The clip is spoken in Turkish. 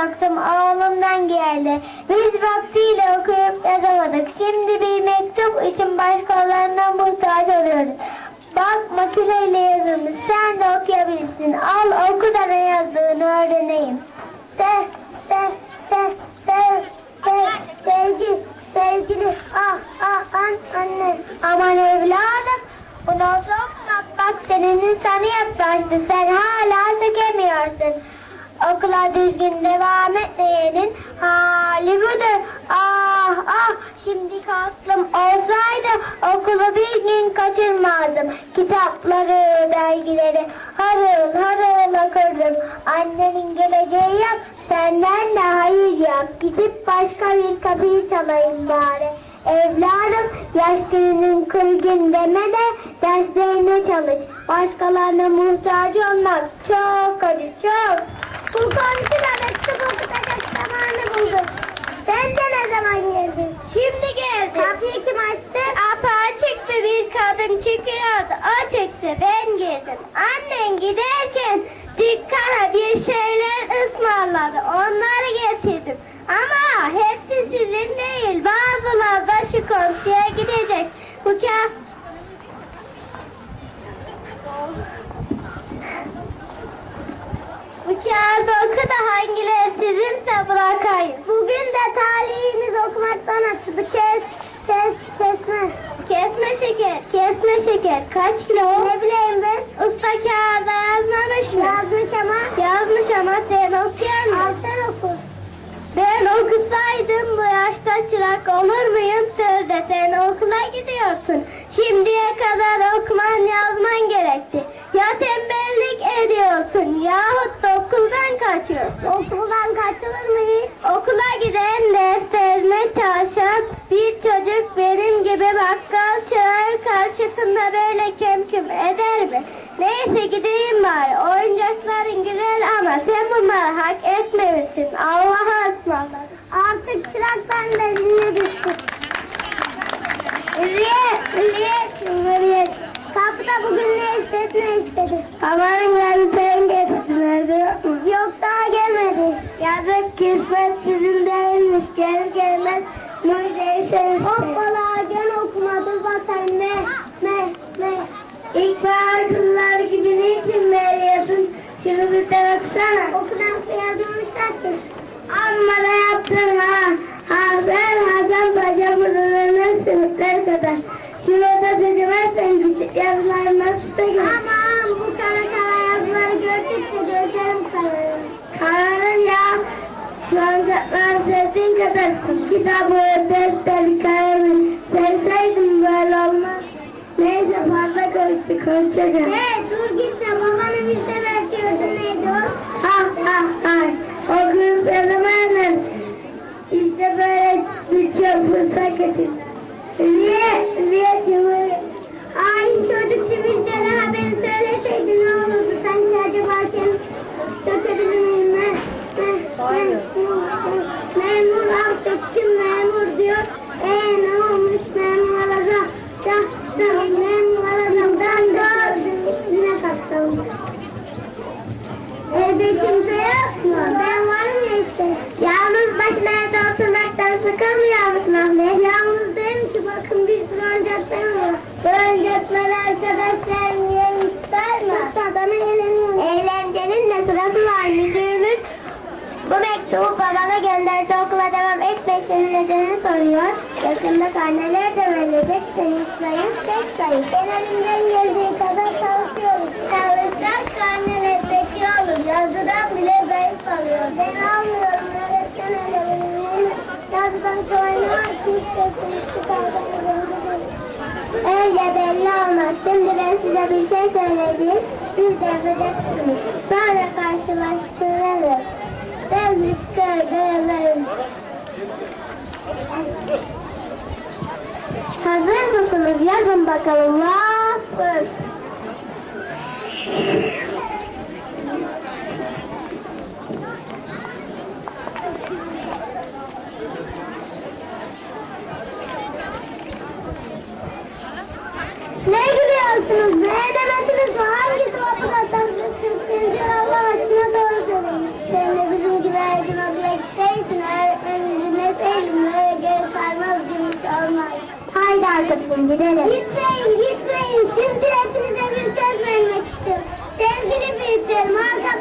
okutacaktım. Oğlumdan geldi. Biz vaktiyle okuyup yazamadık. Şimdi bir mektup için başkalarına muhtaç oluyoruz. Bak makineyle yazılmış. Sen de okuyabilirsin. Al oku da ne yazdığını öğreneyim. Se, se, se, se, se, sevgi, sevgili, ah, ah, an, anne. Aman evladım, bunu sokma. Bak senin insanı yaklaştı. Sen hala sökemiyorsun. Okula düzgün devam etmeyenin hali budur. Ah ah şimdiki aklım olsaydı okulu bir gün kaçırmazdım. Kitapları, dergileri harıl harıl okurdum. Annenin geleceği yok senden de hayır yap. Gidip başka bir kapıyı çalayım bari. Evladım yaş gününün kırgın deme de derslerine çalış. Başkalarına muhtaç olmak çok acı çok. Bu komşuna mektup okutacak zamanı buldum. Sen de ne zaman geldin? Şimdi geldim. Kapıyı kim açtı? Apa çıktı bir kadın çıkıyordu. O çıktı ben girdim. Annen giderken dükkana bir şeyler ısmarladı. Onları getirdim. Ama hepsi sizin değil. Bazıları da şu komşuya gidecek. Bu kağıt Bu kağıdı oku da hangileri sizinse bırakayım. Bugün de talihimiz okumaktan açıldı. Kes, Kaç kilo? Ne bileyim ben. Usta kağıda yazmamış mı? Yazmış ama. Yazmış ama sen okuyor musun? Al sen oku. Ben okusaydım bu yaşta çırak olur muyum? Sözde sen okula gidiyorsun. Şimdiye kadar okuman yazman gerekti. Ya tembellik ediyorsun yahut da okuldan kaçıyorsun. Okuldan kaçılır mı hiç? Okula giden derslerine çalışan bir çocuk benim gibi bakkal çırağı karşısında böyle kemküm eder mi? Neyse bari. Oyuncakların güzel ama sen bunları hak etmemişsin. Allah'a ısmarladık. Artık çıraktan da eline düştü. Hürriyet, hürriyet, hürriyet. Kapıda bugün ne istedi, ne istedi? Aman geldi, sen getirsin yok daha gelmedi. Yazık kısmet bizim değilmiş, gelir gelmez mucizeyi sen. Hoppala, de baksana. Okudan yazmamışlar ki. Amma da yaptın ha. Ha ben Hasan Paşa buralarına sınıflar kadar. Şurada söylemezsen küçük yazılar nasıl da Aman bu kara kara yazıları gördükçe gözlerim kararır. Kararır ya. Şu an katlar sesin kadar kitabı, defter, kalemi sevseydim böyle olmaz. Neyse fazla konuştuk, hoşçakal. Hey çok sıkılmıyor musun Ahmet? Yalnız değilim ki bakın bir sürü oyuncaklarım var. Bu oyuncakları arkadaşlarım yerim ister mi? Tut adamı eğleniyorum. Eğlencenin ne sırası var müdürümüz? bana gönderdi okula devam etmesinin nedenini soruyor. Yakında karneler de verilecek. Senin sayın tek sayı. Ben elimden geldiği kadar Öyle belli olmaz. Şimdi ben size bir şey söyleyeyim. Siz de yapacaksınız. Sonra karşılaştırırız. Ben çıkarırım. Hazır mısınız? Yazın bakalım. Vafır. Ne gülüyorsunuz? Beğenemediniz mi? Hangisi okula tanıştırsınız? Sizce Allah aşkına doğru söyleyin. Sen de bizim gibi her gün okula gitseydin, öğretmeni dinleseydin, böyle geri sarmaz gümüş olmaz. Haydi arkadaşım gidelim. Gitmeyin, gitmeyin. Şimdi hepinize bir söz vermek istiyorum. Sevgili büyüklerim, arkadaşlarımın